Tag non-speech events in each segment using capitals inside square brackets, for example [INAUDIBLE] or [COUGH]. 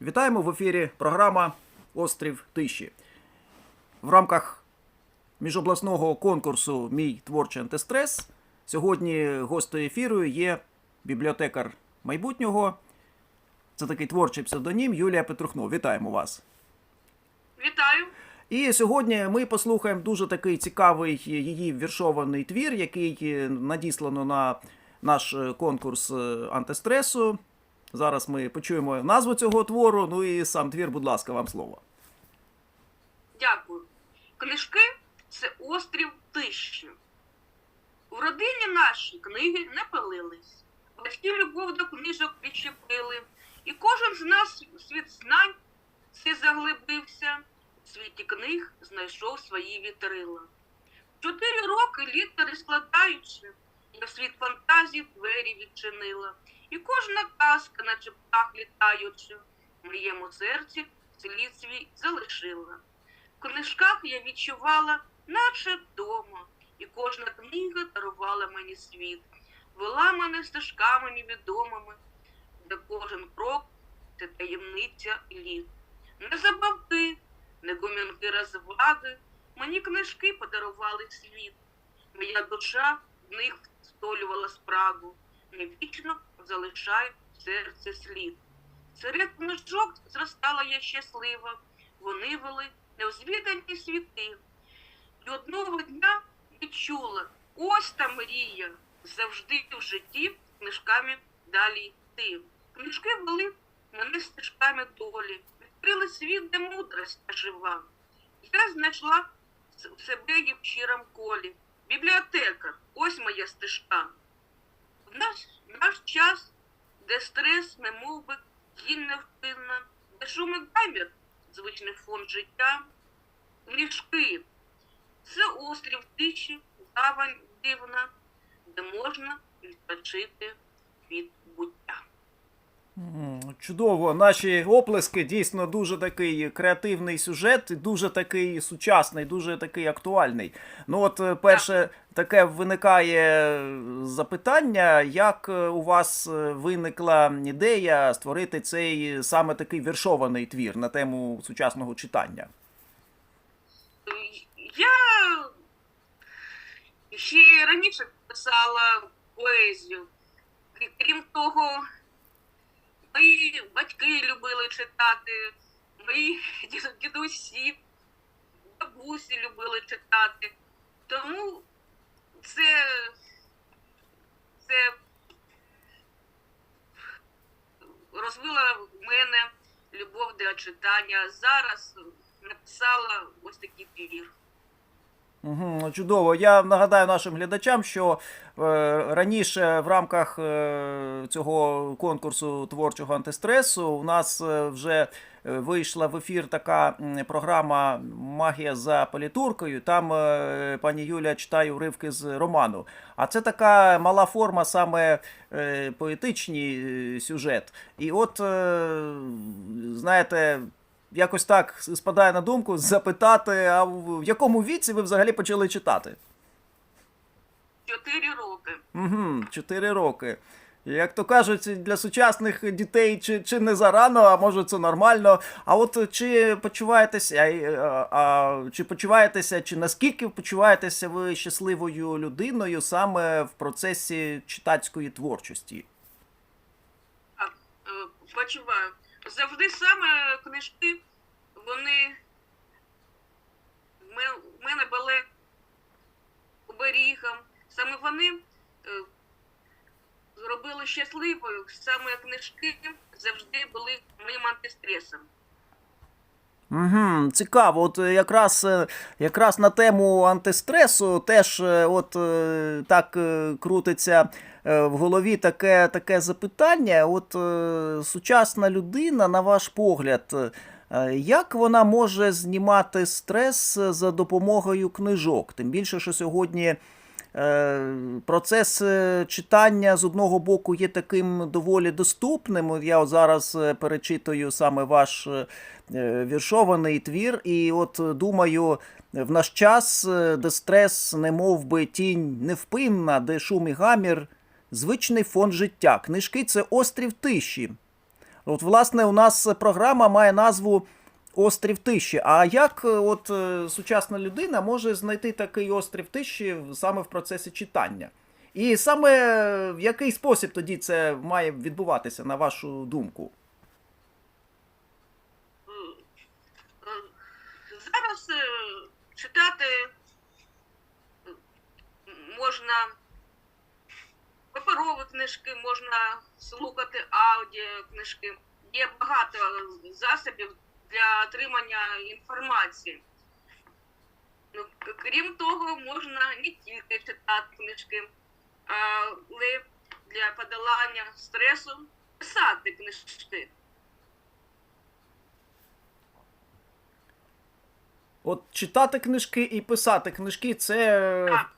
Вітаємо в ефірі програма Острів Тиші. В рамках міжобласного конкурсу Мій творчий антистрес сьогодні гостею ефіру є бібліотекар майбутнього. Це такий творчий псевдонім Юлія Петрухно. Вітаємо вас. Вітаю. І сьогодні ми послухаємо дуже такий цікавий її віршований твір, який надіслано на наш е, конкурс е, антистресу. Зараз ми почуємо назву цього твору. Ну і сам твір, будь ласка, вам слово. Дякую. Книжки це острів тиші. В родині нашій книги не пилились. Батьки любов до книжок причепили. І кожен з нас світ знань це заглибився. У світі книг знайшов свої вітрила. Чотири роки літери складаючи, я в світ фантазій двері відчинила. І кожна казка, наче птах літаючи, в моєму серці слід залишила. В книжках я відчувала, наче вдома, і кожна книга дарувала мені світ, вела мене стежками невідомими, де кожен крок це таємниця літ. Не забавки, не гумінки розваги, мені книжки подарували світ. Моя душа в них столювала спрагу, не вічно залишає в серці слід. Серед книжок зростала я щаслива, вони вели неозвідані світи. І одного дня відчула, ось та мрія, завжди в житті книжками далі йти. Книжки вели мене стежками долі, відкрили світ, де мудрость жива. Я знайшла себе і в щиром колі. Бібліотекар, ось моя стежка. Наш, наш час, де стрес, не мов би, тінь невпинна, де шум і гамір, звичний фон життя, ліжки. Це острів тиші, гавань дивна, де можна відпочити від буття. Чудово, наші оплески дійсно дуже такий креативний сюжет, дуже такий сучасний, дуже такий актуальний. Ну, от е, перше таке виникає запитання, як е, у вас е, виникла ідея створити цей саме такий віршований твір на тему сучасного читання? Я ще раніше писала поезію. Крім того, мої батьки любили читати, мої [LAUGHS] дідусі, бабусі любили читати. Тому це, це розвила в мене любов до читання. Зараз написала ось такий твір. Угу, чудово. Я нагадаю нашим глядачам, що е, раніше в рамках е, цього конкурсу творчого антистресу у нас е, вже е, вийшла в ефір така програма Магія за політуркою. Там е, пані Юля читає уривки з роману. А це така мала форма, саме поетичний сюжет. І от, знаєте, якось так спадає на думку запитати, а в якому віці ви взагалі почали читати? Чотири роки. Угу, 4 роки. Як то кажуть, для сучасних дітей чи, чи не зарано, а може це нормально. А от чи почуваєтеся, а, а, чи почуваєтеся, чи наскільки почуваєтеся ви щасливою людиною саме в процесі читацької творчості? Е, почуваю. Завжди саме книжки, вони в мене були оберігом. Саме вони е, зробили щасливою. Саме книжки завжди були моїм антистресом. Угу, цікаво. От е, якраз, е, якраз на тему антистресу теж от так крутиться в голові таке, таке запитання. От сучасна людина, на ваш погляд, як вона може знімати стрес за допомогою книжок? Тим більше, що сьогодні. Е, Процес е, читання з одного боку є таким доволі доступним. Я от зараз е, перечитую саме ваш е, е, віршований твір, і от е, думаю, в наш час, е, де стрес, не мов би тінь невпинна, де шум і гамір, звичний фон життя. Книжки це острів тиші. От, власне, у нас програма має назву Острів тиші. А як е, от е, сучасна людина може знайти такий острів тиші саме в процесі читання? І саме е, в який спосіб тоді це має відбуватися, на вашу думку? Зараз читати можна паперові книжки, можна слухати аудіокнижки. Є багато засобів для отримання інформації. Ну, крім того, можна не тільки читати книжки, але для подолання стресу писати книжки. От читати книжки і писати книжки це так.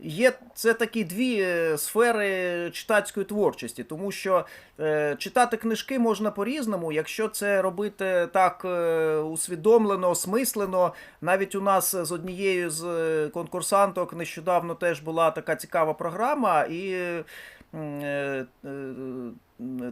Є це такі дві е, сфери читацької творчості, тому що е, читати книжки можна по-різному, якщо це робити так е, усвідомлено, осмислено. Навіть у нас з однією з е, конкурсанток нещодавно теж була така цікава програма, і е, е,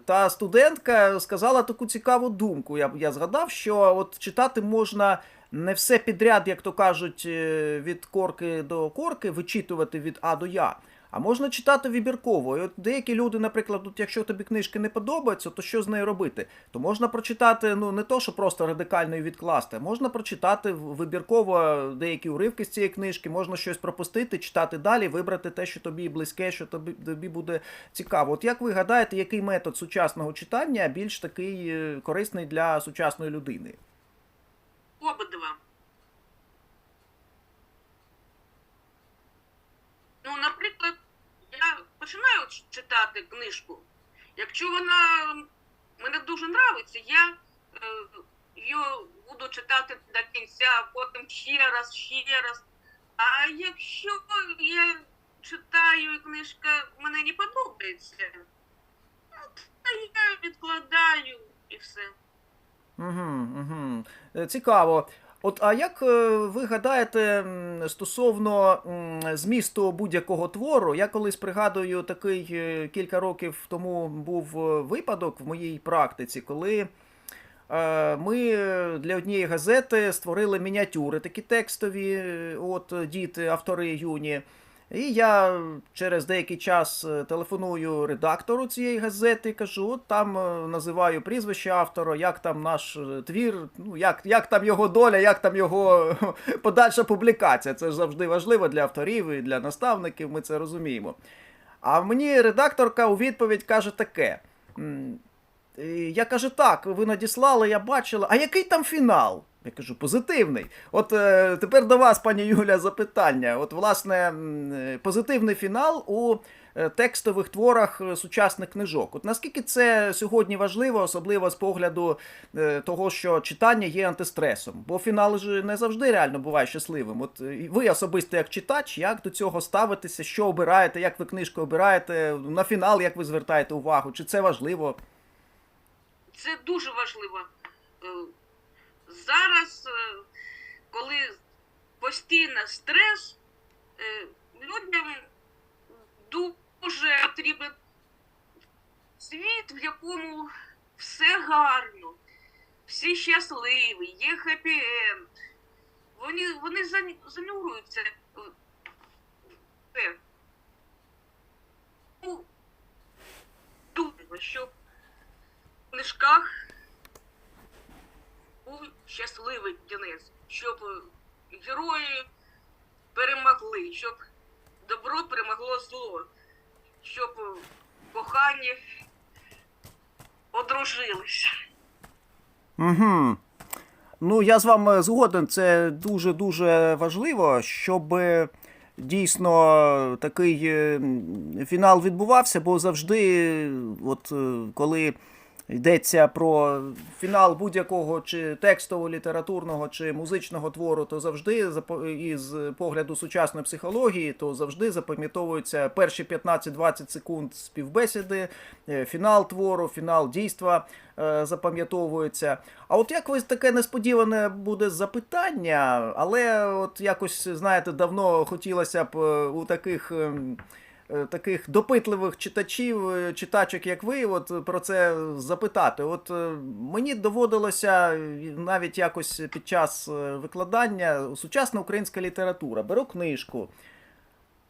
та студентка сказала таку цікаву думку. Я, я згадав, що от читати можна не все підряд, як то кажуть, е, від корки до корки, вичитувати від А до Я. А можна читати вибірково. І от деякі люди, наприклад, от якщо тобі книжки не подобаються, то що з нею робити? То можна прочитати, ну не то, що просто радикально її відкласти, можна прочитати вибірково деякі уривки з цієї книжки, можна щось пропустити, читати далі, вибрати те, що тобі близьке, що тобі, тобі буде цікаво. От як ви гадаєте, який метод сучасного читання більш такий е, корисний для сучасної людини? Обидва. Ну, наприклад, я починаю ч- читати книжку. Якщо вона мене дуже нравиться, я е, її буду читати до кінця, потім ще раз, ще раз. А якщо я читаю і книжка мені не подобається, то я відкладаю і все. Угу, угу. Цікаво. От, а як е, ви гадаєте стосовно змісту будь-якого твору? Я колись пригадую такий е, кілька років тому був е, випадок в моїй практиці, коли ми для однієї газети створили мініатюри, такі текстові, от діти, автори юні. І я через деякий час е, телефоную редактору цієї газети кажу, от там е, називаю прізвище автора, як там наш е, твір, ну як, як там його доля, як там його [LAUGHS] подальша публікація. Це ж завжди важливо для авторів і для наставників, ми це розуміємо. А мені редакторка у відповідь каже таке. І Я кажу, так, ви надіслали, я бачила. А який там фінал? Я кажу, позитивний. От е, тепер до вас, пані Юля, запитання. От, власне, е, позитивний фінал у е, текстових творах е, сучасних книжок. От наскільки це сьогодні важливо, особливо з погляду е, того, що читання є антистресом. Бо фінал ж не завжди реально буває щасливим. От е, ви особисто як читач, як до цього ставитеся, що обираєте, як ви книжку обираєте, на фінал як ви звертаєте увагу, чи це важливо? Це дуже важливо. Е, Зараз, е, коли постійно стрес, е, людям дуже потрібен світ, в якому все гарно, всі щасливі, є хеппі-енд. Вони, вони зан- занурюються. Ну, Думаю, щоб в книжках був щасливий кінець, щоб герої перемогли, щоб добро перемогло зло, щоб кохані одружилися. Угу. Ну, я з вами згоден, це дуже-дуже важливо, щоб е, дійсно такий е, фінал відбувався, бо завжди, е, от коли йдеться про фінал будь-якого чи текстового, літературного, чи музичного твору, то завжди із погляду сучасної психології, то завжди запам'ятовуються перші 15-20 секунд співбесіди, е, фінал твору, фінал дійства е, запам'ятовується. А от якось таке несподіване буде запитання, але от якось, знаєте, давно хотілося б е, у таких ем, таких допитливих читачів, е, читачок, як ви, от про це запитати. От е, мені доводилося е, навіть якось під час е, викладання сучасна українська література. Беру книжку.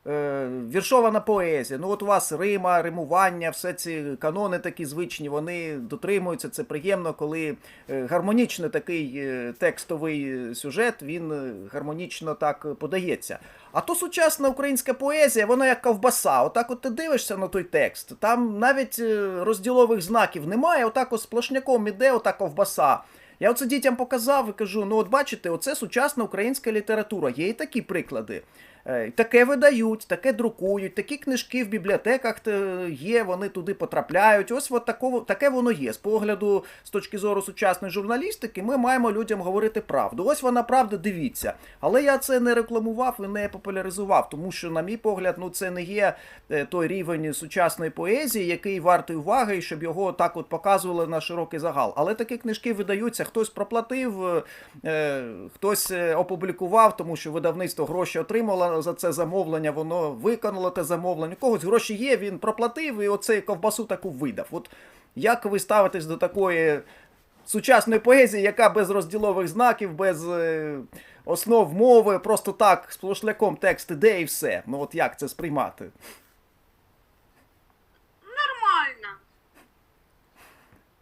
Е, віршована поезія. Ну, от у вас Рима, римування, все ці канони такі звичні, вони дотримуються. Це приємно, коли е, гармонічно такий е, текстовий сюжет, він гармонічно так подається. А то сучасна українська поезія, вона як ковбаса. Отак от ти дивишся на той текст. Там навіть розділових знаків немає, отак от сплошняком іде ота ковбаса. Я оце дітям показав і кажу: ну от бачите, оце сучасна українська література. Є і такі приклади. Е, Таке видають, таке друкують, такі книжки в бібліотеках е, є, вони туди потрапляють. Ось от таково, таке воно є. З погляду, з точки зору сучасної журналістики, ми маємо людям говорити правду. Ось вона правда, дивіться. Але я це не рекламував і не популяризував, тому що, на мій погляд, ну це не є е, той рівень сучасної поезії, який вартий уваги, і щоб його так от показували на широкий загал. Але такі книжки видаються, хтось проплатив, хтось опублікував, тому що видавництво гроші отримало за це замовлення, воно виконало те замовлення. У когось гроші є, він проплатив і оцей ковбасу таку видав. От як ви ставитесь до такої сучасної поезії, яка без розділових знаків, без е, основ мови, просто так, сплошняком текст іде і все. Ну от як це сприймати? Нормально.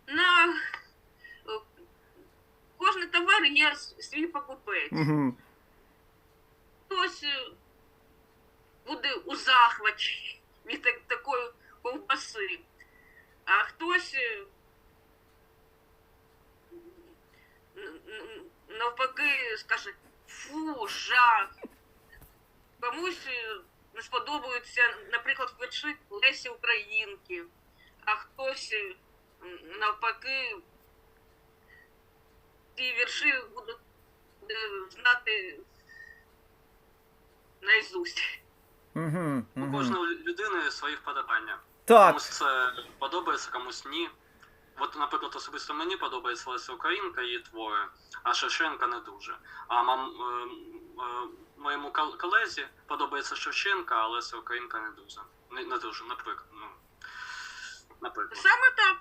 На е, кожний товар є свій покупець. Угу. Хтось е, буде у захваті від так- такої ковбаси, а хтось е, навпаки скаже фу, жах. Комусь е, не сподобаються, наприклад, вірші Лесі Українки, а хтось е, навпаки ці вірші будуть знати наизусть. Угу. У кожної людини свої вподобання. Так. Комусь це подобається, комусь ні. От, наприклад, особисто мені подобається Леся Українка, її твори, а Шевченка не дуже. А мам, е, е, моєму колезі подобається Шевченка, а Леся Українка не дуже. Не, не дуже, наприклад. Ну, наприклад. Саме так.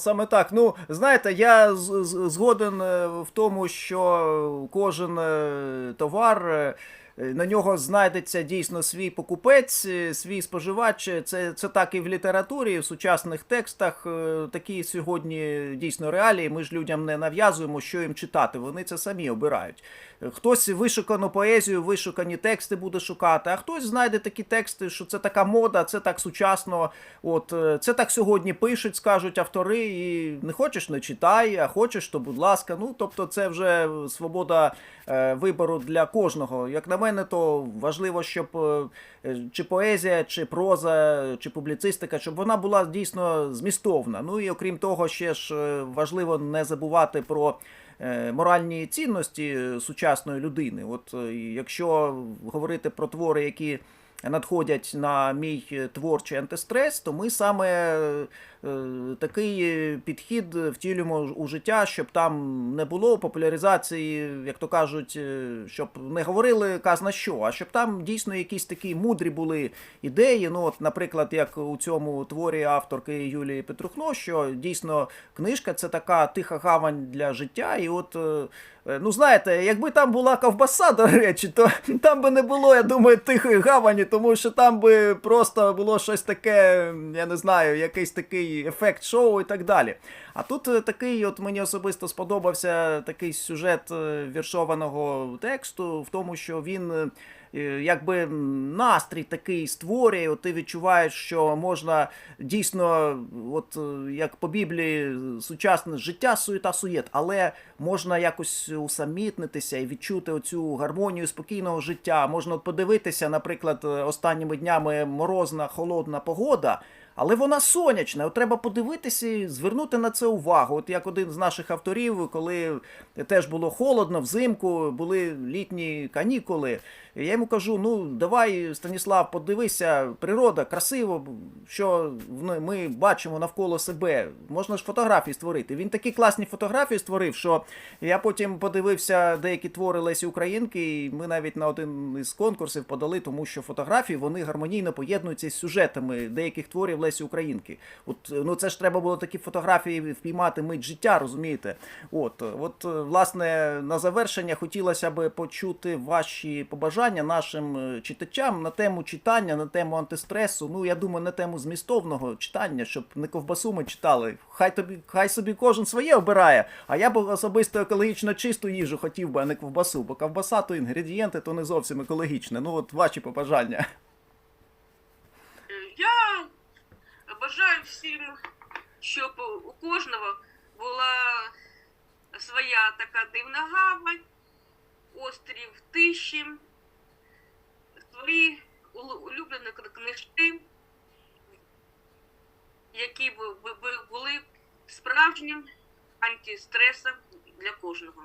Саме так. Ну, знаєте, я згоден е, в тому, що кожен е, товар. Е, На нього знайдеться дійсно свій покупець, е, свій споживач. Це, це так і в літературі, в сучасних текстах. е, Такі сьогодні дійсно реалії. Ми ж людям не нав'язуємо, що їм читати. Вони це самі обирають. Е, Хтось вишукану поезію, вишукані тексти буде шукати, а хтось знайде такі тексти, що це така мода, це так сучасно. От е, це так сьогодні пишуть, скажуть автори, і не хочеш, не читай, а хочеш, то будь ласка. Ну тобто, це вже свобода е, вибору для кожного. Як на мене, то важливо, щоб е, е, чи поезія, чи проза, чи публіцистика, щоб вона була дійсно змістовна. Ну і окрім того, ще ж е, важливо не забувати про. Моральні цінності сучасної людини. От якщо говорити про твори, які надходять на мій творчий антистрес, то ми саме такий е, підхід втілюємо у життя, щоб там не було популяризації, як то кажуть, е, щоб не говорили казна що, а щоб там дійсно якісь такі мудрі були ідеї. Ну, от, наприклад, як у цьому творі авторки Юлії Петрухно, що дійсно книжка це така тиха гавань для життя, і от. е, Е, Ну, знаєте, якби там була ковбаса, до речі, то там би не було, я думаю, тихої гавані, тому що там би просто було щось таке, я не знаю, якийсь такий ефект шоу і так далі. А тут е, такий, от мені особисто сподобався такий сюжет е, віршованого тексту, в тому, що він. е, Якби настрій такий створює, от ти відчуваєш, що можна дійсно, от як по Біблії, сучасне життя суєта суєт, але можна якось усамітнитися і відчути оцю гармонію спокійного життя. Можна от подивитися, наприклад, останніми днями морозна, холодна погода. Але вона сонячна. Треба подивитися і звернути на це увагу. От як один з наших авторів, коли теж було холодно, взимку, були літні канікули. Я йому кажу: ну давай, Станіслав, подивися, природа красиво, що ми бачимо навколо себе. Можна ж фотографії створити. Він такі класні фотографії створив, що я потім подивився деякі твори Лесі Українки, і ми навіть на один із конкурсів подали, тому що фотографії вони гармонійно поєднуються з сюжетами деяких творів Лесі Українки. От ну це ж треба було такі фотографії впіймати мить життя, розумієте? От, от, е, власне, на завершення хотілося б почути ваші побажання нашим е, читачам на тему читання, на тему антистресу. Ну, я думаю, на тему змістовного читання, щоб не ковбасу ми читали. Хай тобі, хай собі кожен своє обирає. А я б особисто екологічно чисту їжу хотів би, а не ковбасу, бо ковбаса то інгредієнти, то не зовсім екологічне. Ну, от ваші побажання. Е, Я бажаю всім, щоб у кожного була своя така дивна гавань, острів тиші, свої улюблені книжки, які б були справжнім антистресом для кожного.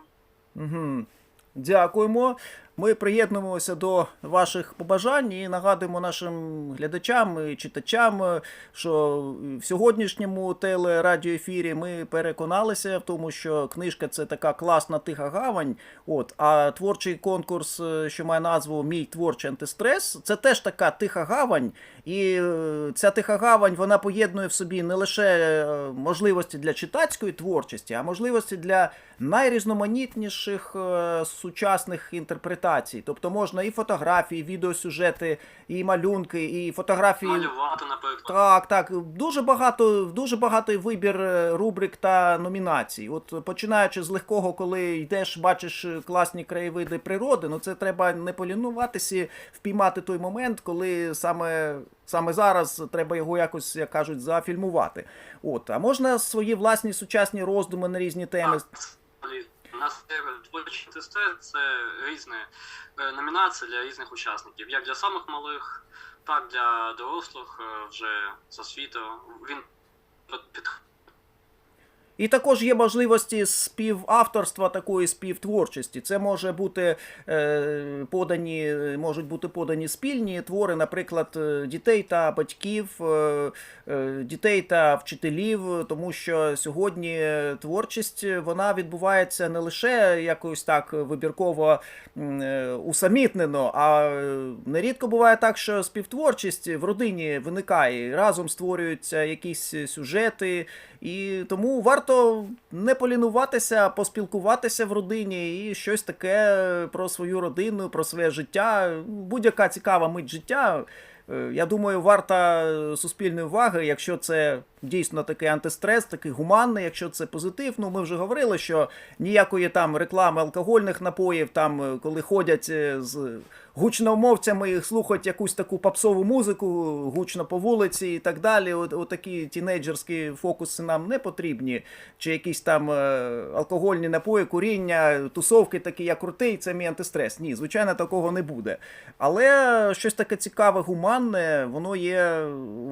Дякуємо. Ми приєднуємося до ваших побажань і нагадуємо нашим глядачам і читачам, що в сьогоднішньому телерадіоефірі ми переконалися в тому, що книжка це така класна тиха гавань. От, а творчий конкурс, е, що має назву Мій творчий антистрес, це теж така тиха гавань. І е, ця тиха гавань вона поєднує в собі не лише е, можливості для читацької творчості, а можливості для найрізноманітніших сучасних інтерпретацій. Тобто можна і фотографії, і відеосюжети, і малюнки, і фотографії. Малювати, наприклад. Так, так, дуже багато, дуже багатий вибір е, рубрик та номінацій. От починаючи з легкого, коли йдеш, бачиш е, класні краєвиди природи, ну це треба не полінуватися, впіймати той момент, коли саме, саме зараз треба його якось, як кажуть, зафільмувати. От, а можна свої власні сучасні роздуми на різні теми. Нас є творчий антистрес, це різні е, номінації для різних учасників, як для самих малих, так для дорослих е, вже з освітою. Він під І також є можливості співавторства такої співтворчості. Це може бути е, подані, можуть бути подані спільні твори, наприклад, е, дітей та батьків, е, дітей та вчителів, тому що сьогодні творчість вона відбувається не лише якось так вибірково усамітнено, а нерідко буває так, що співтворчість в родині виникає, разом створюються якісь сюжети, і тому варто не полінуватися, поспілкуватися в родині і щось таке про свою родину, про своє життя. Будь-яка цікава мить життя. Е, Я думаю, варта е, суспільної уваги, якщо це дійсно такий антистрес, такий гуманний, якщо це позитив. Ну, ми вже говорили, що ніякої там реклами алкогольних напоїв, там, е, коли ходять з гучномовцями і слухають якусь таку попсову музику гучно по вулиці і так далі. От, отакі тінейджерські фокуси нам не потрібні. Чи якісь там алкогольні напої, куріння, тусовки такі, я крутий, це мій антистрес. Ні, звичайно, такого не буде. Але щось таке цікаве, гуманне, воно є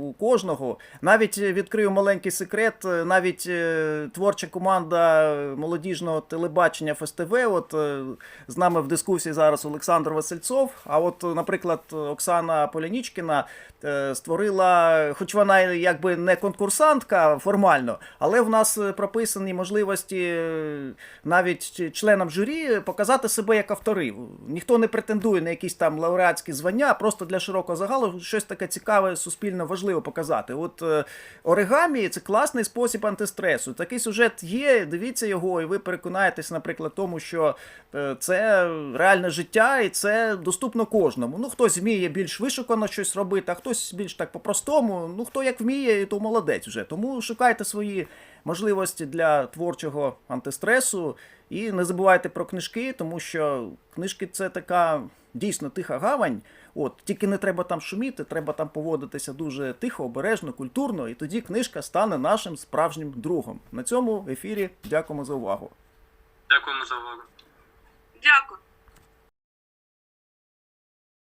у кожного. Навіть відкрию маленький секрет, навіть е, творча команда молодіжного телебачення ФСТВ, от е, з нами в дискусії зараз Олександр Васильцов. А от, наприклад, Оксана Полянічкіна е, створила, хоч вона якби не конкурсантка формально, але в нас е, прописані можливості е, навіть членам журі показати себе як авторів. Ніхто не претендує на якісь там лауреатські звання, просто для широкого загалу щось таке цікаве, суспільно важливо показати. От е, оригамі це класний спосіб антистресу. Такий сюжет є, дивіться його, і ви переконаєтесь, наприклад, тому, що е, це реальне життя і це доступно кожному. Ну, хтось вміє більш вишукано щось робити, а хтось більш так по-простому. Ну, хто як вміє, то молодець вже. Тому шукайте свої можливості для творчого антистресу. І не забувайте про книжки, тому що книжки це така дійсно тиха гавань. От, тільки не треба там шуміти, треба там поводитися дуже тихо, обережно, культурно, і тоді книжка стане нашим справжнім другом. На цьому ефірі дякуємо за увагу. Дякуємо за увагу. Дякую.